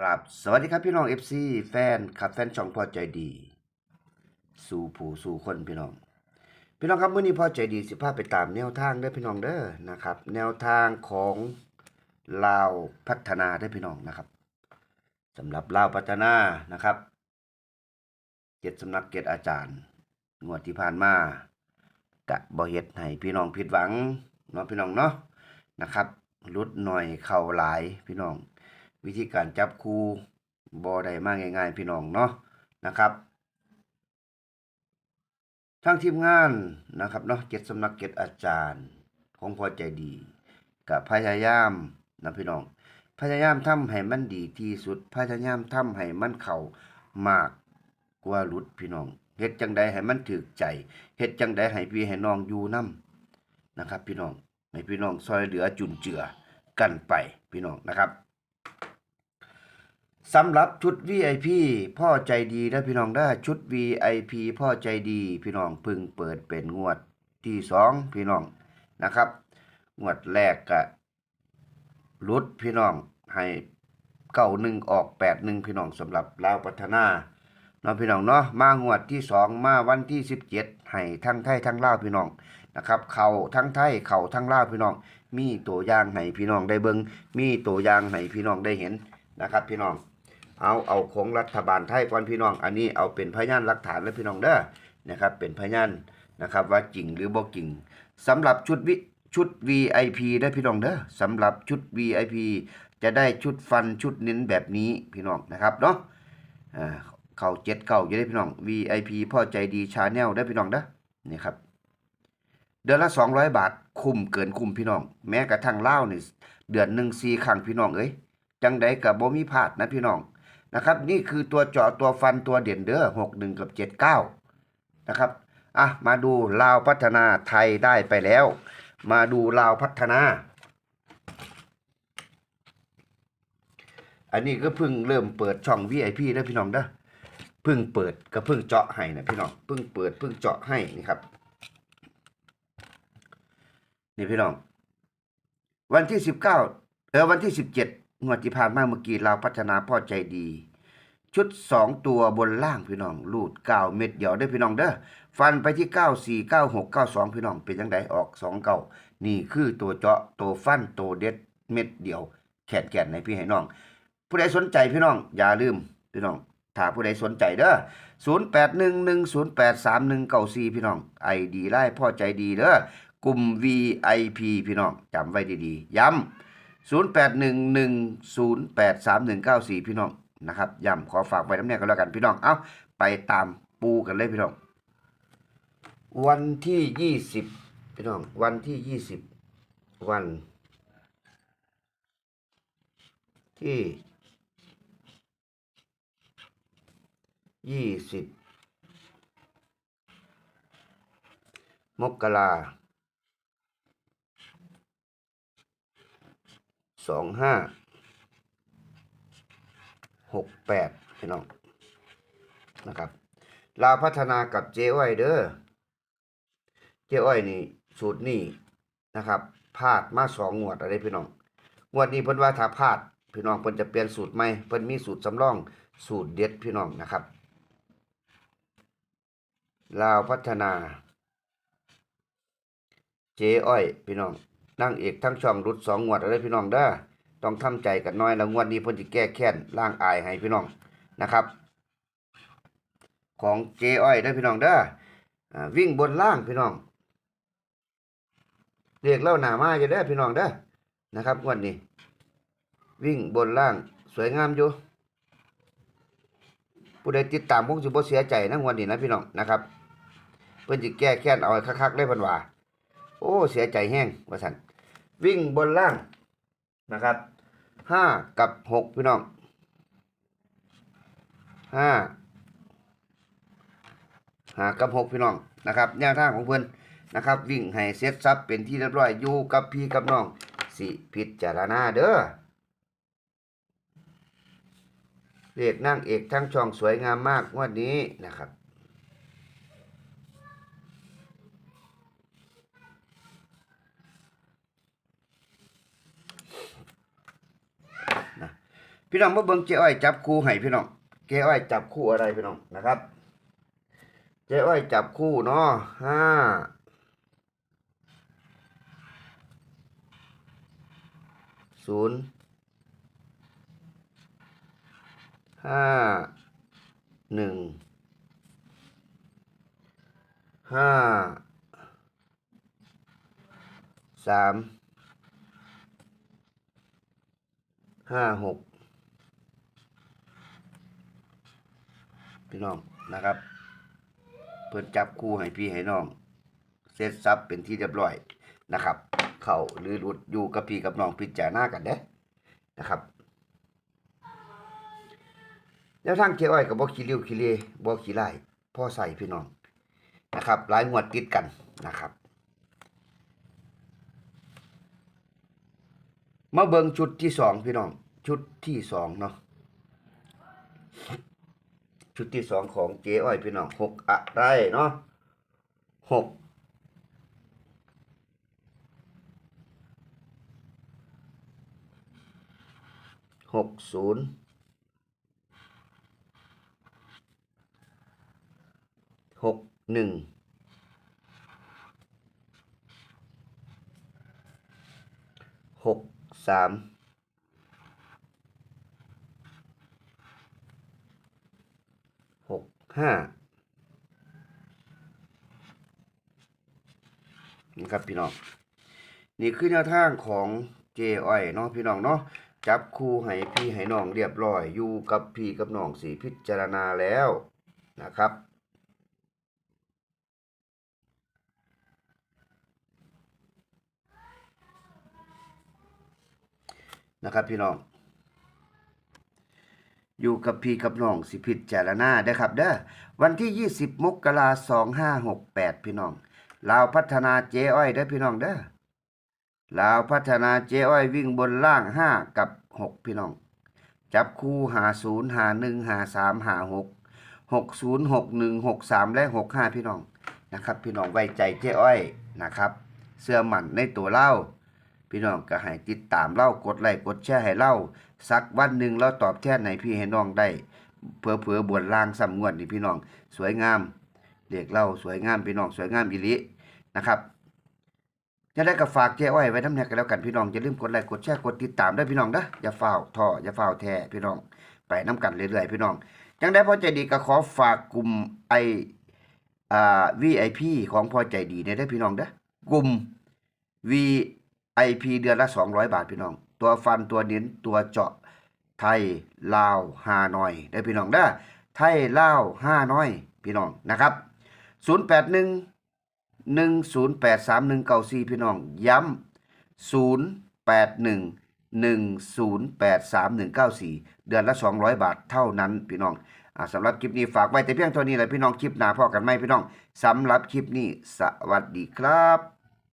กราบสวัสดีครับพี่น้อง FC แฟนครับแฟนช่องพ่อใจดี สู่ผู้สู่คนพี่น้อง พี่น้องครับมื้อนี้พ่อใจดีสิพาพไปตามแนวทางเด้พี่น้องเด้อนะครับ แนวทางของลาวพัฒนาเด้พี่น้องนะครับสำหรับลาวพัฒนานะครับเจ็ดสำนักเกตอาจารย์งวดที่ผ่านมากะบ่เฮ็ดให้พี่น้องผิดหวังเนาะพี่น้องเนาะนะครับลดหน่อยเข้าหลายพี่น้อง วิธีการจับคู่บอได้มากง่ายๆ พี่น้องเนาะนะครับทั้งทีมงานนะครับเนาะเจ็ดสำนักเจ็ดอาจารย์ของพอใจดีกับพยายามนะพี่น้อง พยายามทำให้มันดีที่สุด พยายามทำให้มันเข้ามากกว่าหลุดพี่น้องเฮ็ดจังใดให้มันถึกใจเฮ็ดจังใดให้พี่ให้น้องอยู่นํนะครับ พี่น้องให้พี่น้องซอยเหลือจุนเจือกันไปพี่น้องนะครับ สำหรับชุด VIP พ่อใจดีนะพี่น้องได้ชุด VIP พ่อใจดีพี่น้องพึ่งเปิดเป็นงวดที่สองพี่น้องนะครับ งวดแรกกะรุดพี่น้องให้เก้าหนึ่งออกแปดหนึ่งพี่น้องสำหรับลาวพัฒนาเนาะพี่น้องเนาะมางวดที่สองมาวันที่สิบเจ็ดให้ทั้งไทยทั้งลาวพี่น้องนะครับ เข่าทั้งไทยเข่าทั้งลาวพี่น้อง มีตัวอย่างให้พี่น้องได้เบิงมีตัวอย่างให้พี่น้องได้เห็นนะครับ พี่น้อง เอาเอาของรัฐบาลไทยก่อนพี่น้อง อันนี้เอาเป็นพยานหลักฐานแล้วพี่น้องเด้อนะครับ เป็นพยานนะครับว่าจริงหรือบ่จริงสำหรับชุดวิชุด VIP ได้พี่น้องเด้อสำหรับชุด VIP จะได้ชุดฟันชุดเน้นแบบนี้พี่น้องนะครับเนาะอ่าเข่าเจ็ดเก่าจะได้พี่น้อง VIP พ่อใจดีชาแนลได้พี่น้องเด้อนี่ครับเดือนละ 200 บาท คุ้มเกินคุ้มพี่น้อง แม้กระทั่งเล่าวนี่เดือนหนึ่งสี่ครั้งพี่น้องเอ้ยจังใดกับบ่มีพลาดนะพี่น้อง นะครับนี่คือตัวเจาะตัวฟันตัวเด่นเด้อหกหนึ่งกับเจ็ดเก้านะครับอะมาดูลาวพัฒนาไทยได้ไปแล้ว มาดูลาวพัฒนา อันนี้ก็เพิ่งเริ่มเปิดช่อง VIP แล้วพี่น้องเด้อเพิ่งเปิดก็เพิ่งเจาะให้นะพี่น้องเพิ่งเปิดเพิ่งเจาะให้นี่ครับนี่พี่น้อง วันที่สิบเก้าเออวันที่สิบเจ็ด งวดที่ผ่านมาเมื่อกี้เราพัฒนาพ่อใจดี ชุดสองตัวบนล่างพี่น้องลูดเก้าเม็ดเดียวได้พี่น้องเด้อฟันไปที่เก้าสี่เก้าหกเก้าสองพี่น้องเป็นยังไงออกสองเก้านี่คือตัวเจาะตัวฟันตัวเด็ดเม็ดเดียวแขนแขนในพี่ให้น้อง ผู้ใดสนใจพี่น้อง อย่าลืมพี่น้องถ้าผู้ใดสนใจเด้อศูนย์แปดหนึ่งหนึ่งศูนย์แปดสามหนึ่งเก้าสี่พี่น้องไอดีไล่พ่อใจดีเด้อกลุ่ม VIP พี่น้องจำไว้ดีๆ ย้ำ 0 8 1 1 0 8 3 1 9 4 พี่น้องนะครับย้ำขอฝากไว้น้ำเนี่ยกันแล้วกันพี่น้อง เอาไปตามปูกันเลยพี่น้อง วันที่ยี่สิบพี่น้อง วันที่ยี่สิบวัน ที่ยี่สิบมกรา สองห้าหกแปดพี่น้องนะครับลาวพัฒนากับเจ้อ้อยเด้อเจ้อ้อยนี่สูตรนี่นะครับพลาดมาสองงวดอะไรพี่น้องงวดนี้เพิ่นว่าถ้าพลาดพี่น้องเพิ่นจะเปลี่ยนสูตรใหมเพิ่นมีสูตรสำรองสูตรเด็ดพี่น้องนะครับลาวพัฒนา เจ้อ้อย พี่น้อง นั่งเอกทั้งช่องรุดสองงวดอะไรพี่น้องเด้อต้องทำใจกันน้อยแล้วงวดนี้เพิ่นสิแก้แค้นล้างอายให้พี่น้องนะครับ ของเจอ้อยเด้อพี่น้องเด้อวิ่งบนล่างพี่น้องเรียกเล่าหนามาจะได้พี่น้องเด้อนะครับงวดนี้ วิ่งบนล่างสวยงามอยู่ผู้ใดติดตามคงสิบ่เสียใจนะงวดนี้นะพี่น้องนะครับ เพิ่นสิแก้แค้นเอาคักๆได้พิ่นว่าโอ้ เสียใจแห้งว่าสัน วิ่งบนล่างนะครับห้ากับหกพี่น้องห้าหากับหกพี่น้องนะครับแนวทางของเพื่อนนะครับ วิ่งให้เซตซับเป็นที่เรียบร้อยอยู่กับพี่กับน้องสิพิจารณาเด้อเรียกนั่งเอกทั้งช่องสวยงามมากวันนี้นะครับ พี่น้องเมาเบิ่งเจ๊อ้อยจับคู่ให้พี่น้องเจ๊อ้อยจับคู่อะไรพี่น้องนะครับ เจ๊อ้อยจับคู่เนาะห้าศูนย์ห้าหนึ่งห้าสามห้าหก พี่น้องนะครับเพิ่นจับคู่ให้พี่ให้น้องเสร็จสับเป็นที่เรียบร้อยนะครับ เข้าหรือหลุดอยู่กับพี่กับน้องพิจารณากันเด้นะครับแล้วทางเจ้อ้อยกับบ่ขี้ริ้วขี้เลบ่ขี้ไล่พ่อใส่พี่น้องนะครับหลายงวดติดกันนะครับ มาเบิงชุดที่สองพี่น้อง ชุดที่สองเนาะ ชุดที่สองของเจ๊อ้อยพี่น้องหกอะไรเนาะหกหกศูนย์หกหนึ่งหกสาม ห้านะครับพี่น้อง นี่คือแนวทางของเจอ้อยเนาะพี่น้องเนาะจับคู่ให้พี่ให้น้องเรียบร้อย อยู่กับพี่กับน้องสีพิจารณาแล้วนะครับนะครับพี่น้อง อยู่กับพี่กับน้องสิพิจารณาได้ครับเด้อวันที่ 20 มกราคม2568พี่น้องลาวพัฒนาเจ๊อ้อยเด้อพี่น้องเด้อลาวพัฒนาเจ๊อ้อยวิ่งบนล่าง5กับ6พี่น้อง จับคู่หา0หา1หา3หา6 60 61 63และ65พี่น้องนะครับ พี่น้องไว้ใจเจ๊อ้อยนะครับ เสื้อหมันในตัวเล่า พี่น้องก็ให้ติดตามเล่ากดไลค์กดแชร์ให้เล่าสักวันหนึ่งเราตอบแทนให้พี่ให้น้องได้เผื่อเผื่อบวนล่างสำงวดนี่พี่น้อง สวยงามเด็กเล่าสวยงามพี่น้องสวยงามอีหลินะครับจะได้ก็ฝากแจ้อ้ไว้น้ำแนกกันแล้วกันพี่น้องอย่าลืมกดไลค์กดแชร์กดติดตามได้พี่น้องเด้อย่าเฝ้าท่ออย่าเฝ้าแท้พี่น้อง ไปน้ำกันเรื่อยๆพี่น้องจังได้พอใจดีก็ขอฝากกลุ่มไออ่า VIP ของพอใจดีเนี่ยได้พี่น้องเด้กลุ่ม VIP เดือนละ 200 บาทพี่น้อง ตัวฟันตัวเน้นตัวเจาะไทยลาวฮานอยได้พี่น้องเด้ไทยลาวฮานอยพี่น้องนะครับ 081 1083 194 พี่น้องย้ำ081 1083 194 เดือนละ 200 บาทเท่านั้นพี่น้องอสำหรับคลิปนี้ฝากไว้แต่เพียงเท่านี้แหละพี่น้องคลิปหน้าพ่อกันไหมพี่น้องสำหรับคลิปนี้สวัสดีครับ